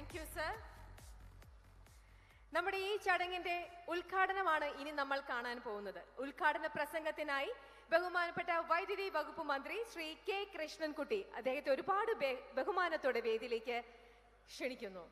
Thank you sir നമ്മുടെ ഈ ചടങ്ങിന്റെ ഉദ്ഘാടനമാണ് ഇനി നമ്മൾ കാണാൻ പോകുന്നത്. ഉദ്ഘാടന പ്രസംഗത്തിനായി ബഹുമാനപ്പെട്ട വൈദ്യുതി വകുപ്പ് മന്ത്രി ശ്രീ കെ കൃഷ്ണൻകുട്ടി അദ്ദേഹത്തെ ഒരുപാട് ബഹുമാനത്തോടെ വേദിയിലേക്ക് ക്ഷണിക്കുന്നു.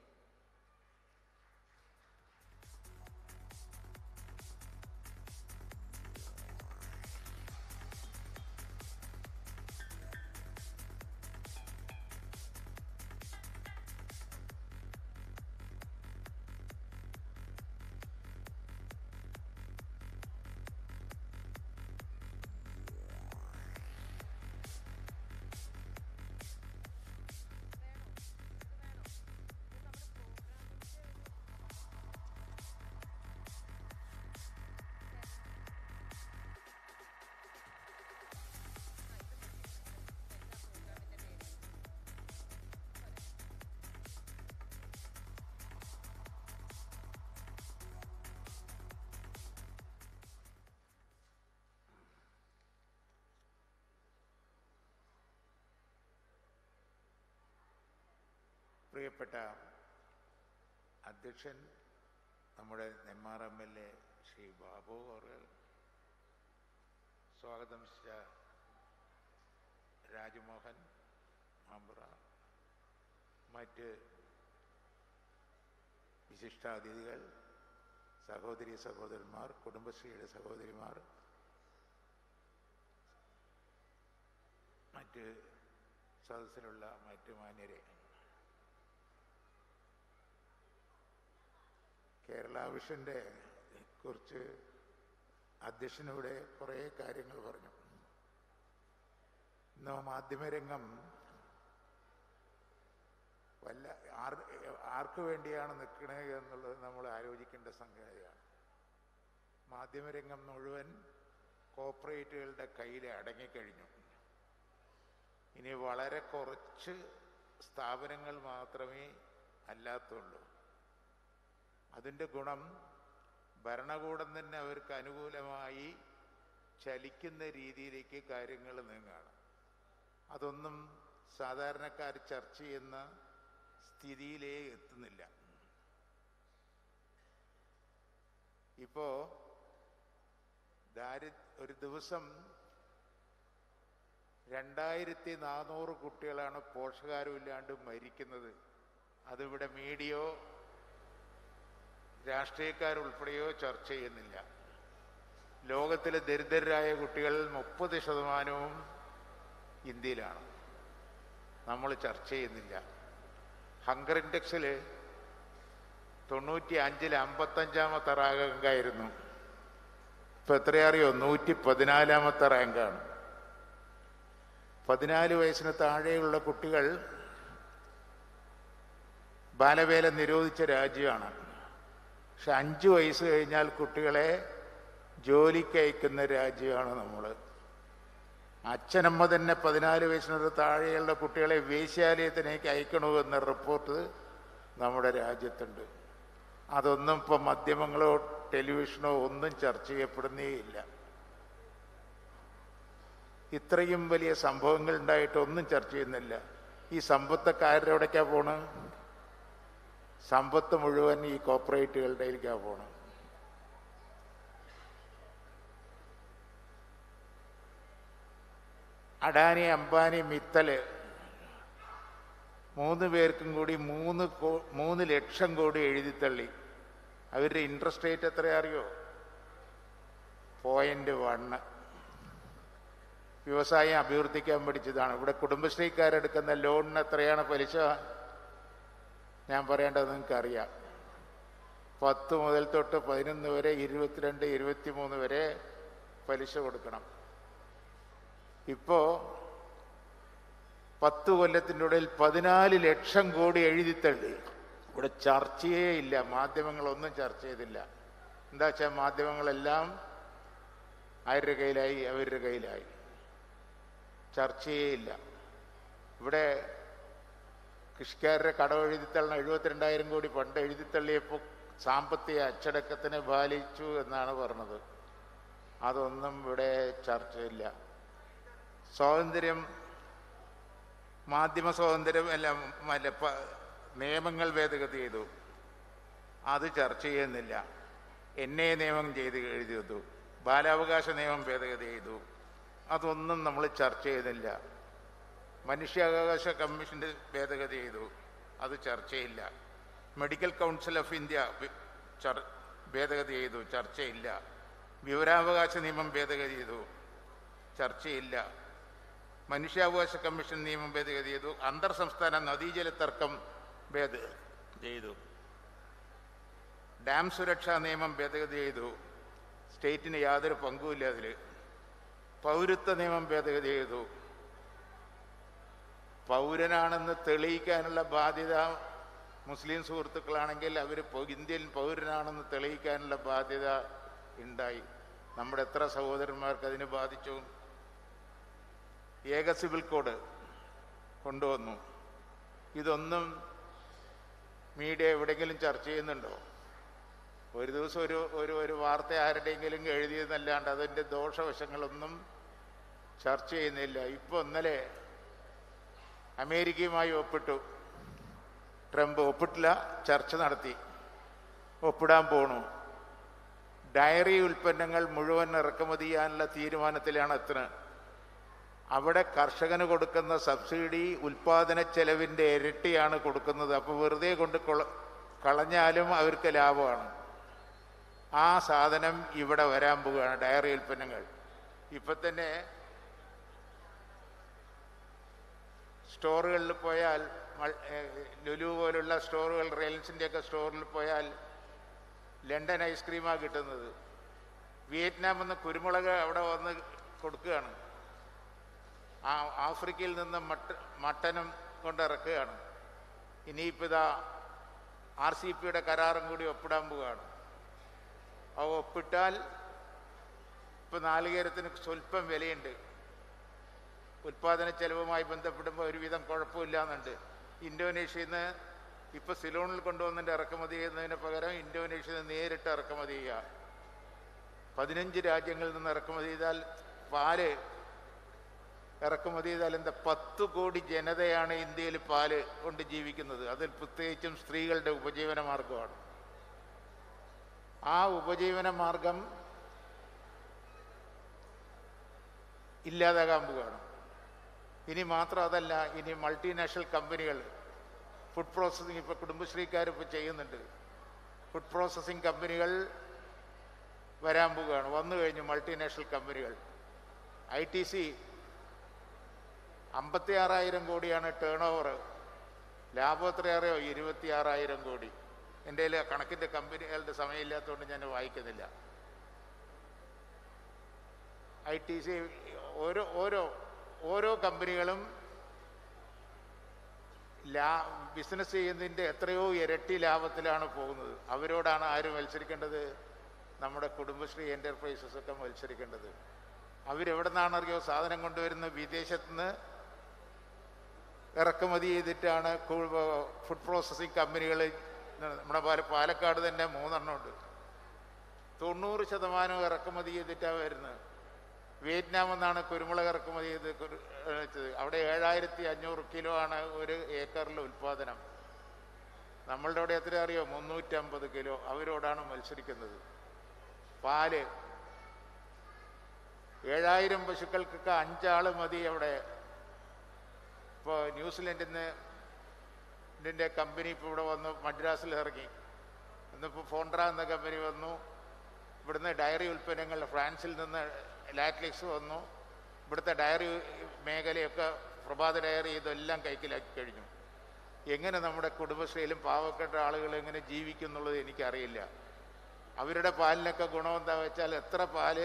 പ്രിയപ്പെട്ട അധ്യക്ഷൻ നമ്മുടെ Nenmara M L A Shri Babu അവർ സ്വാഗതം ശ്രീ രാജ്മോഹൻ മാമ്പുറ. മറ്റ് വിശിഷ്ടാതിഥികൾ സഹോദരി സഹോദരന്മാർ കുടുംബശ്രീയുടെ സഹോദരിമാർ മറ്റ് സദസ്സിലുള്ള മറ്റ് മാന്യരെ. കേരള വിഷന്റെ കുറിച്ച് അധ്യക്ഷനിവിടെ കുറേ കാര്യങ്ങൾ പറഞ്ഞു. ഇന്ന് മാധ്യമരംഗം വല്ല ആർ ആർക്ക് വേണ്ടിയാണ് നിൽക്കുന്നത് എന്നുള്ളത് നമ്മൾ ആലോചിക്കേണ്ട സംഗതിയാണ്. മാധ്യമരംഗം മുഴുവൻ കോപ്പറേറ്റുകളുടെ കയ്യിൽ അടങ്ങിക്കഴിഞ്ഞു. ഇനി വളരെ കുറച്ച് സ്ഥാപനങ്ങൾ മാത്രമേ അല്ലാത്തുള്ളൂ. അതിന്റെ ഗുണം ഭരണകൂടം തന്നെ അവർക്ക് അനുകൂലമായി ചലിക്കുന്ന രീതിയിലേക്ക് കാര്യങ്ങൾ നീങ്ങുകയാണ്. അതൊന്നും സാധാരണക്കാർ ചർച്ച ചെയ്യുന്ന സ്ഥിതിയിലേ എത്തുന്നില്ല. ഇപ്പോ ദാരി ഒരു ദിവസം രണ്ടായിരത്തി നാനൂറ് കുട്ടികളാണ് പോഷകാരമില്ലാണ്ട് മരിക്കുന്നത്. അതിവിടെ മീഡിയോ രാഷ്ട്രീയക്കാരുൾപ്പെടെയോ ചർച്ച ചെയ്യുന്നില്ല. ലോകത്തിലെ ദരിദ്രരായ കുട്ടികൾ മുപ്പത് ശതമാനവും ഇന്ത്യയിലാണ്. നമ്മൾ ചർച്ച ചെയ്യുന്നില്ല. ഹങ്കർ ഇൻഡെക്സിൽ തൊണ്ണൂറ്റി അഞ്ചിൽ അമ്പത്തഞ്ചാമത്തെ റാങ്കായിരുന്നു. ഇപ്പൊ എത്രയറിയോ? നൂറ്റി പതിനാലാമത്തെ റാങ്കാണ്. പതിനാല് വയസ്സിന് താഴെയുള്ള കുട്ടികൾ ബാലവേല നിരോധിച്ച രാജ്യമാണ്. പക്ഷെ അഞ്ച് വയസ്സ് കഴിഞ്ഞാൽ കുട്ടികളെ ജോലിക്ക് അയക്കുന്ന രാജ്യമാണ് നമ്മൾ അച്ഛനമ്മ തന്നെ പതിനാല് വയസ്സിനൊരു താഴെയുള്ള കുട്ടികളെ വേശ്യാലയത്തിലേക്ക് അയക്കണമെന്ന റിപ്പോർട്ട് നമ്മുടെ രാജ്യത്തുണ്ട്. അതൊന്നും ഇപ്പം മാധ്യമങ്ങളോ ടെലിവിഷനോ ഒന്നും ചർച്ച ചെയ്യപ്പെടുന്നേയില്ല ഇത്രയും വലിയ സംഭവങ്ങൾ ഉണ്ടായിട്ട് ഒന്നും ചർച്ച ചെയ്യുന്നില്ല. ഈ സമ്പത്തക്കാരുടെ എവിടേക്കാണ് പോണത് പോണ്? സമ്പത്ത് മുഴുവൻ ഈ കോർപ്പറേറ്റുകളുടെയിലേക്കാ പോണം അഡാനി അംബാനി മിത്തൽ മൂന്ന് പേർക്കും കൂടി മൂന്ന് മൂന്ന് ലക്ഷം കോടി എഴുതിത്തള്ളി. അവരുടെ ഇൻട്രസ്റ്റ് റേറ്റ് എത്ര അറിയോ? പോയിന്റ് വണ്ണ് വ്യവസായം അഭിവൃദ്ധിക്കാൻ പഠിച്ചതാണ്. ഇവിടെ കുടുംബശ്രീക്കാരെടുക്കുന്ന ലോണിന് എത്രയാണ് പലിശ? ഞാൻ പറയേണ്ടത് നിങ്ങൾക്ക് അറിയാം പത്ത് മുതൽ തൊട്ട് പതിനൊന്ന് വരെ ഇരുപത്തിരണ്ട് ഇരുപത്തിമൂന്ന് വരെ പലിശ കൊടുക്കണം. ഇപ്പോ പത്ത് കൊല്ലത്തിന്റെ ഉള്ളിൽ പതിനാല് ലക്ഷം കോടി എഴുതി തള്ളി. ഇവിടെ ചർച്ചയേ ഇല്ല മാധ്യമങ്ങളൊന്നും ചർച്ച ചെയ്തില്ല. എന്താ വെച്ചാൽ മാധ്യമങ്ങളെല്ലാം ആരുടെ കയ്യിലായി അവരുടെ കയ്യിലായി. ചർച്ചയേ ഇല്ല. ഇവിടെ കൃഷിക്കാരുടെ കടം എഴുതിത്തള്ളണം. എഴുപത്തിരണ്ടായിരം കോടി പണ്ട് എഴുതിത്തള്ളിയപ്പോൾ സാമ്പത്തിക അച്ചടക്കത്തിനെ പാലിച്ചു എന്നാണ് പറഞ്ഞത്. അതൊന്നും ഇവിടെ ചർച്ചയില്ല. സ്വാതന്ത്ര്യം മാധ്യമ സ്വാതന്ത്ര്യം അല്ല മല്ല നിയമങ്ങൾ ഭേദഗതി ചെയ്തു. അത് ചർച്ച ചെയ്യുന്നില്ല. എൻ എ നിയമം ചെയ്ത് എഴുതിയതു ബാലാവകാശ നിയമം ഭേദഗതി ചെയ്തു. അതൊന്നും നമ്മൾ ചർച്ച ചെയ്തില്ല മനുഷ്യാവകാശ കമ്മീഷന്റെ ഭേദഗതി ചെയ്തു. അത് ചർച്ചയില്ല. മെഡിക്കൽ കൗൺസിൽ ഓഫ് ഇന്ത്യ ഭേദഗതി ചെയ്തു. ചർച്ചയില്ല. വിവരാവകാശ നിയമം ഭേദഗതി ചെയ്തു. ചർച്ചയില്ല. മനുഷ്യാവകാശ കമ്മീഷൻ നിയമം ഭേദഗതി ചെയ്തു. അന്തർ സംസ്ഥാന നദീജല തർക്കം ഭേദ ചെയ്തു. ഡാം സുരക്ഷാ നിയമം ഭേദഗതി ചെയ്തു. സ്റ്റേറ്റിന് യാതൊരു പങ്കുമില്ല അതിൽ പൗരത്വ നിയമം ഭേദഗതി ചെയ്തു. പൗരനാണെന്ന് തെളിയിക്കാനുള്ള ബാധ്യത മുസ്ലിം സുഹൃത്തുക്കളാണെങ്കിൽ അവർ ഇന്ത്യൻ പൗരനാണെന്ന് തെളിയിക്കാനുള്ള ബാധ്യത ഉണ്ടായി. നമ്മുടെ എത്ര സഹോദരന്മാർക്ക് അതിന് ബാധിച്ചു? ഏക സിവിൽ കോഡ് കൊണ്ടുവന്നു. ഇതൊന്നും മീഡിയ എവിടെയെങ്കിലും ചർച്ച ചെയ്യുന്നുണ്ടോ? ഒരു ദിവസം ഒരു ഒരു ഒരു വാർത്ത ആരുടെയെങ്കിലും എഴുതിയതെന്നല്ലാണ്ട് അതിന്റെ ദോഷവശങ്ങളൊന്നും ചർച്ച ചെയ്യുന്നില്ല. ഇപ്പോൾ ഇന്നലെ അമേരിക്കയുമായി ഒപ്പിട്ടു. ട്രംപ് ഒപ്പിട്ടില്ല ചർച്ച നടത്തി. ഒപ്പിടാൻ പോണു. ഡയറി ഉൽപ്പന്നങ്ങൾ മുഴുവൻ ഇറക്കുമതി ചെയ്യാനുള്ള തീരുമാനത്തിലാണ് എത്തുന്നത് അവിടെ കർഷകന് കൊടുക്കുന്ന സബ്സിഡി ഉൽപാദന ചെലവിന്റെ ഇരട്ടിയാണ് കൊടുക്കുന്നത്. അപ്പോൾ വെറുതെ കൊണ്ട് കൊള- കളഞ്ഞാലും അവർക്ക് ലാഭമാണ്. ആ സാധനം ഇവിടെ വരാൻ പോവുകയാണ് ഡയറി ഉൽപ്പന്നങ്ങൾ. ഇപ്പം തന്നെ സ്റ്റോറുകളിൽ പോയാൽ ലുലു പോലുള്ള സ്റ്റോറുകൾ റിലയൻസിന്റെയൊക്കെ സ്റ്റോറിൽ പോയാൽ ലണ്ടൻ ഐസ്ക്രീമാണ് കിട്ടുന്നത്. വിയറ്റ്നാം നിന്ന് കുരുമുളക് അവിടെ വന്ന് കൊടുക്കുകയാണ്. ആ ആഫ്രിക്കയിൽ നിന്ന് മട്ട മട്ടനും കൊണ്ട് ഇറക്കുകയാണ് ഇനിയിപ്പോൾ ഇതാ ആർ സി പിയുടെ കരാറും കൂടി ഒപ്പിടാൻ പോവുകയാണ്. അത് ഒപ്പിട്ടാൽ ഇപ്പം നാളികേരത്തിന് സ്വല്പം വിലയുണ്ട്. ഉൽപാദന ചെലവുമായി ബന്ധപ്പെടുമ്പോൾ ഒരുവിധം കുഴപ്പമില്ലാന്നുണ്ട്. ഇന്തോനേഷ്യയിൽ നിന്ന് ഇപ്പോൾ സിലോണിൽ കൊണ്ടുവന്നിട്ട് ഇറക്കുമതി ചെയ്യുന്നതിന് പകരം ഇന്തോനേഷ്യയിൽ നിന്ന് നേരിട്ട് ഇറക്കുമതി ചെയ്യുക. പതിനഞ്ച് രാജ്യങ്ങളിൽ നിന്ന് ഇറക്കുമതി ചെയ്താൽ പാൽ ഇറക്കുമതി ചെയ്താൽ എന്താ? പത്ത് കോടി ജനതയാണ് ഇന്ത്യയിൽ പാൽ കൊണ്ട് ജീവിക്കുന്നത്. അതിൽ പ്രത്യേകിച്ചും സ്ത്രീകളുടെ ഉപജീവന മാർഗമാണ് ആ ഉപജീവന മാർഗം ഇല്ലാതാകാൻ പോവുകയാണ്. ഇനി മാത്രം അതല്ല ഇനി മൾട്ടിനാഷണൽ കമ്പനികൾ ഫുഡ് പ്രോസസ്സിംഗ് ഇപ്പോൾ കുടുംബശ്രീക്കാർ ഇപ്പോൾ ചെയ്യുന്നുണ്ട്. ഫുഡ് പ്രോസസ്സിംഗ് കമ്പനികൾ വരാൻ പോവുകയാണ്. വന്നു കഴിഞ്ഞു മൾട്ടിനാഷണൽ കമ്പനികൾ ഐ ടി സി അമ്പത്തി ആറായിരം കോടിയാണ് ടേൺ ഓവർ ലാഭം എത്രയാറിയോ? ഇരുപത്തി ആറായിരം കോടി എന്റെ കണക്കിന്റെ കമ്പനികളുടെ സമയമില്ലാത്തതുകൊണ്ട് ഞാൻ വായിക്കുന്നില്ല. ഐ ടി സി ഓരോ ഓരോ ഓരോ കമ്പനികളും ലാ ബിസിനസ് ചെയ്യുന്നതിന്റെ എത്രയോ ഇരട്ടി ലാഭത്തിലാണ് പോകുന്നത്. അവരോടാണ് ആര് മത്സരിക്കേണ്ടത്? നമ്മുടെ കുടുംബശ്രീ എന്റർപ്രൈസസ് ഒക്കെ മത്സരിക്കേണ്ടത്. അവരെവിടെ നിന്നാണറിയോ സാധനം കൊണ്ടുവരുന്ന വിദേശത്ത് നിന്ന് ഇറക്കുമതി ചെയ്തിട്ടാണ് ഫുഡ് പ്രോസസ്സിംഗ് കമ്പനികൾ നമ്മുടെ പാലക്കാട് തന്നെ മൂന്നെണ്ണം ഉണ്ട്. തൊണ്ണൂറ് ശതമാനം ഇറക്കുമതി ചെയ്തിട്ടാണ് വരുന്നത്. വിയറ്റ്നാമിൽ എന്നാണ് കുരുമുളക് ഇറക്കുമതി ചെയ്ത് വെച്ചത്. അവിടെ ഏഴായിരത്തി അഞ്ഞൂറ് കിലോ ആണ് ഒരു ഏക്കറിൽ ഉൽപ്പാദനം. നമ്മളുടെ അവിടെ എത്ര അറിയോ? മുന്നൂറ്റമ്പത് കിലോ അവരോടാണ് മത്സരിക്കുന്നത്. പാൽ. ഏഴായിരം പശുക്കൾക്കൊക്കെ അഞ്ചാൾ മതി അവിടെ. ഇപ്പോൾ ന്യൂസിലൻഡിൽ നിന്ന് കമ്പനി ഇപ്പോൾ ഇവിടെ വന്നു മദ്രാസിൽ ഇറങ്ങി. ഇന്നിപ്പോൾ ഫോൺട്ര എന്ന കമ്പനി വന്നു. ഇവിടുന്ന് ഡയറി ഉൽപ്പന്നങ്ങൾ ഫ്രാൻസിൽ നിന്ന് ലാറ്റ്ലിക്സ് വന്നു. ഇവിടുത്തെ ഡയറി മേഖലയൊക്കെ പ്രഭാത ഡയറി ഇതെല്ലാം കൈക്കലാക്കി കഴിഞ്ഞു. എങ്ങനെ നമ്മുടെ കുടുംബശ്രീയിലും പാവപ്പെട്ട ആളുകൾ എങ്ങനെ ജീവിക്കുന്നുള്ളത് എനിക്കറിയില്ല. അവരുടെ പാലിനൊക്കെ ഗുണം എന്താ വെച്ചാൽ എത്ര പാൽ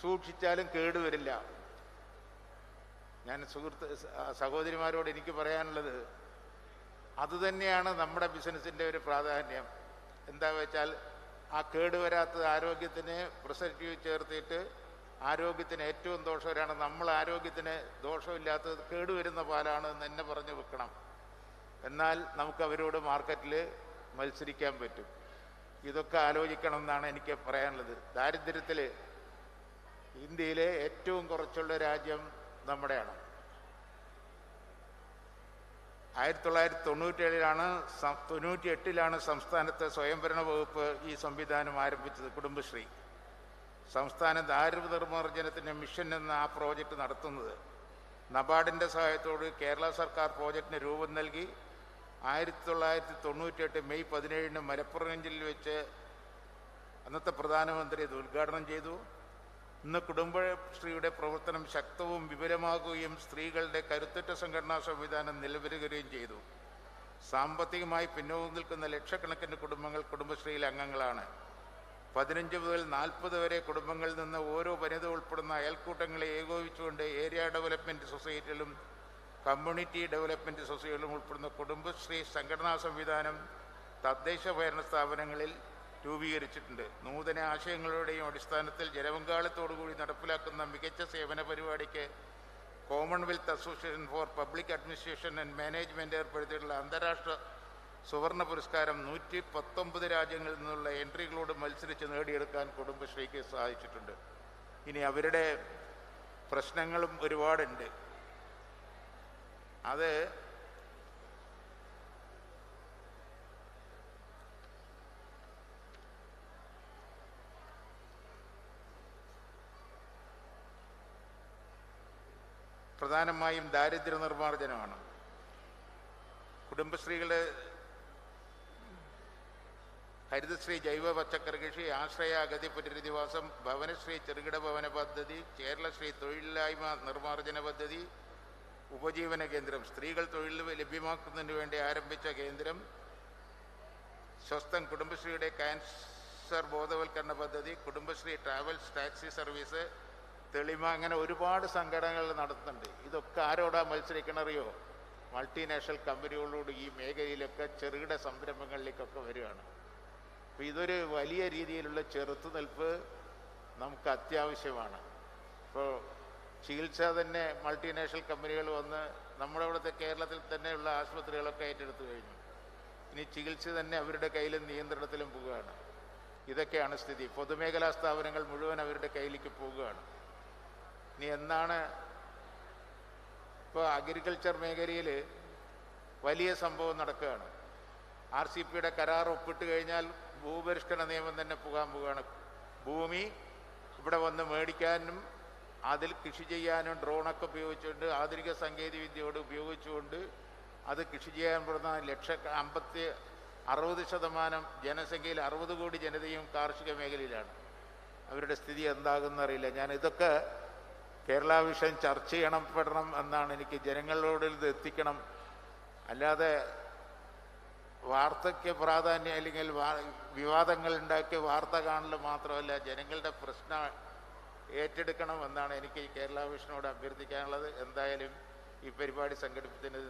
സൂക്ഷിച്ചാലും കേടുവരില്ല ഞാൻ സുഹൃത്ത് സഹോദരിമാരോട് എനിക്ക് പറയാനുള്ളത് അതുതന്നെയാണ് നമ്മുടെ ബിസിനസ്സിന്റെ ഒരു പ്രാധാന്യം. എന്താ വെച്ചാൽ ആ കേടുവരാത്ത ആരോഗ്യത്തിന് പ്രിസർവേറ്റീവ് ചേർത്തിട്ട് ആരോഗ്യത്തിന് ഏറ്റവും ദോഷകരമാണ് നമ്മൾ ആരോഗ്യത്തിന് ദോഷമില്ലാത്തത് കേടുവരുന്ന പാലാണ് എന്ന് തന്നെ പറഞ്ഞു വെക്കണം. എന്നാൽ നമുക്ക് അവരോട് മാർക്കറ്റിൽ മത്സരിക്കാൻ പറ്റും. ഇതൊക്കെ ആലോചിക്കണം എന്നാണ് എനിക്ക് പറയാനുള്ളത്. ദാരിദ്ര്യത്തിൽ ഇന്ത്യയിലെ ഏറ്റവും കുറച്ചുള്ള രാജ്യം നമ്മുടെയാണ്. ആയിരത്തി തൊള്ളായിരത്തി തൊണ്ണൂറ്റേഴിലാണ് തൊണ്ണൂറ്റി എട്ടിലാണ് സംസ്ഥാനത്തെ സ്വയംഭരണ വകുപ്പ് ഈ സംവിധാനം ആരംഭിച്ചത് കുടുംബശ്രീ. സംസ്ഥാന ദാരിദ്ര്യ നിർമ്മാർജനത്തിന്റെ മിഷൻ എന്ന ആ പ്രോജക്റ്റ് നടത്തുന്നത്. നബാർഡിന്റെ സഹായത്തോട് കേരള സർക്കാർ പ്രോജക്റ്റിന് രൂപം നൽകി. ആയിരത്തി തൊള്ളായിരത്തി തൊണ്ണൂറ്റിയെട്ട് മെയ് പതിനേഴിന് മലപ്പുറം ജില്ലയിൽ വെച്ച് അന്നത്തെ പ്രധാനമന്ത്രി ഇത് ഉദ്ഘാടനം ചെയ്തു. ഇന്ന് കുടുംബശ്രീയുടെ പ്രവർത്തനം ശക്തവും വിപുലമാകുകയും സ്ത്രീകളുടെ കരുത്തുറ്റ സംഘടനാ സംവിധാനം നിലവിലുകയും ചെയ്തു. സാമ്പത്തികമായി പിന്നോക്കം നിൽക്കുന്ന ലക്ഷക്കണക്കിന് കുടുംബങ്ങൾ കുടുംബശ്രീയിലെ അംഗങ്ങളാണ്. പതിനഞ്ച് മുതൽ നാൽപ്പത് വരെ കുടുംബങ്ങളിൽ നിന്ന് ഓരോ വനിത ഉൾപ്പെടുന്ന അയൽക്കൂട്ടങ്ങളെ ഏകോപിച്ചുകൊണ്ട് ഏരിയ ഡെവലപ്മെന്റ് സൊസൈറ്റിയിലും കമ്മ്യൂണിറ്റി ഡെവലപ്മെന്റ് സൊസൈറ്റിയിലും ഉൾപ്പെടുന്ന കുടുംബശ്രീ സംഘടനാ സംവിധാനം തദ്ദേശ ഭരണ സ്ഥാപനങ്ങളിൽ രൂപീകരിച്ചിട്ടുണ്ട്. നൂതന ആശയങ്ങളുടെയും അടിസ്ഥാനത്തിൽ ജനപങ്കാളിത്തോടുകൂടി നടപ്പിലാക്കുന്ന മികച്ച സേവന പരിപാടിക്ക് Commonwealth Association for Public Administration and Management ഏർപ്പെടുത്തിയിട്ടുള്ള അന്താരാഷ്ട്ര സുവർണ പുരസ്കാരം നൂറ്റി പത്തൊമ്പത് രാജ്യങ്ങളിൽ നിന്നുള്ള എൻട്രികളോട് മത്സരിച്ച് നേടിയെടുക്കാൻ കുടുംബശ്രീക്ക് സാധിച്ചിട്ടുണ്ട് ഇനി അവരുടെ പ്രശ്നങ്ങളും ഒരുപാടുണ്ട്. അത് പ്രധാനമായും ദാരിദ്ര്യ നിർമ്മാർജനമാണ്. കുടുംബശ്രീകളുടെ ഹരിതശ്രീ ജൈവ പച്ചക്കറി കൃഷി ആശ്രയ അഗതി പുനരധിവാസം ഭവനശ്രീ ചെറുകിട ഭവന പദ്ധതി കേരളശ്രീ തൊഴിലില്ലായ്മ നിർമ്മാർജന പദ്ധതി ഉപജീവന കേന്ദ്രം. സ്ത്രീകൾ തൊഴിൽ ലഭ്യമാക്കുന്നതിന് വേണ്ടി ആരംഭിച്ച കേന്ദ്രം സ്വസ്ഥം കുടുംബശ്രീയുടെ ക്യാൻസർ ബോധവൽക്കരണ പദ്ധതി Kudumbashree travels taxi service Thelima അങ്ങനെ ഒരുപാട് സംഘടനകൾ നടത്തുന്നുണ്ട്. ഇതൊക്കെ ആരോടാ മത്സരിക്കണറിയോ? മൾട്ടിനാഷണൽ കമ്പനികളോട് ഈ മേഖലയിലൊക്കെ ചെറുകിട സംരംഭങ്ങളിലേക്കൊക്കെ വരികയാണ്. അപ്പോൾ ഇതൊരു വലിയ രീതിയിലുള്ള ചെറുത്തുനിൽപ്പ് നമുക്ക് അത്യാവശ്യമാണ്. ഇപ്പോൾ ചികിത്സ തന്നെ മൾട്ടിനാഷണൽ കമ്പനികൾ വന്ന് നമ്മുടെ ഇവിടുത്തെ കേരളത്തിൽ തന്നെയുള്ള ആശുപത്രികളൊക്കെ ഏറ്റെടുത്തു കഴിഞ്ഞു. ഇനി ചികിത്സ തന്നെ അവരുടെ കയ്യിലും നിയന്ത്രണത്തിലും പോവുകയാണ്. ഇതൊക്കെയാണ് സ്ഥിതി. പൊതുമേഖലാ സ്ഥാപനങ്ങൾ മുഴുവൻ അവരുടെ കയ്യിലേക്ക് പോവുകയാണ്. ഇനി എന്താണ് ഇപ്പോൾ അഗ്രികൾച്ചർ മേഖലയിൽ വലിയ സംഭവം നടക്കുകയാണ്. ആർ സി പിയുടെ കരാർ ഒപ്പിട്ട് കഴിഞ്ഞാൽ ഭൂപരിഷ്കരണ നിയമം തന്നെ പോകാൻ പോവുകയാണ്. ഭൂമി ഇവിടെ വന്ന് മേടിക്കാനും അതിൽ കൃഷി ചെയ്യാനും ഡ്രോണൊക്കെ ഉപയോഗിച്ചുകൊണ്ട് ആധുനിക സാങ്കേതിക വിദ്യയോട് ഉപയോഗിച്ചുകൊണ്ട് അത് കൃഷി ചെയ്യാൻ പെടുന്ന ലക്ഷ അമ്പത്തി അറുപത് ശതമാനം ജനസംഖ്യയിൽ അറുപത് കോടി ജനതയും കാർഷിക മേഖലയിലാണ്. അവരുടെ സ്ഥിതി എന്താകുമെന്നറിയില്ല ഞാൻ ഇതൊക്കെ കേരള വിഷൻ ചർച്ച ചെയ്യണപ്പെടണം എന്നാണ് എനിക്ക് ജനങ്ങളോട് ഇത് എത്തിക്കണം. അല്ലാതെ വാർത്തയ്ക്ക് പ്രാധാന്യം അല്ലെങ്കിൽ വിവാദങ്ങൾ ഉണ്ടാക്കിയ വാർത്ത കാണൽ മാത്രമല്ല ജനങ്ങളുടെ പ്രശ്ന ഏറ്റെടുക്കണം എന്നാണ് എനിക്ക് കേരള വിഷനോട് അഭ്യർത്ഥിക്കാനുള്ളത്. എന്തായാലും ഈ പരിപാടി സംഘടിപ്പിക്കുന്നത്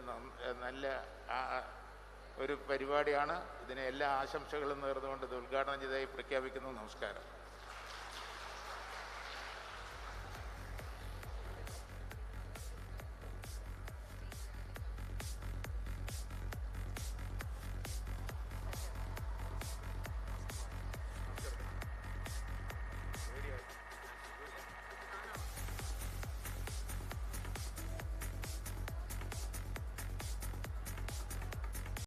നല്ല ഒരു പരിപാടിയാണ്. ഇതിന് എല്ലാ ആശംസകളും നേർന്നുകൊണ്ട് ഇത് ഉദ്ഘാടനം ചെയ്തായി പ്രഖ്യാപിക്കുന്നു. നമസ്കാരം.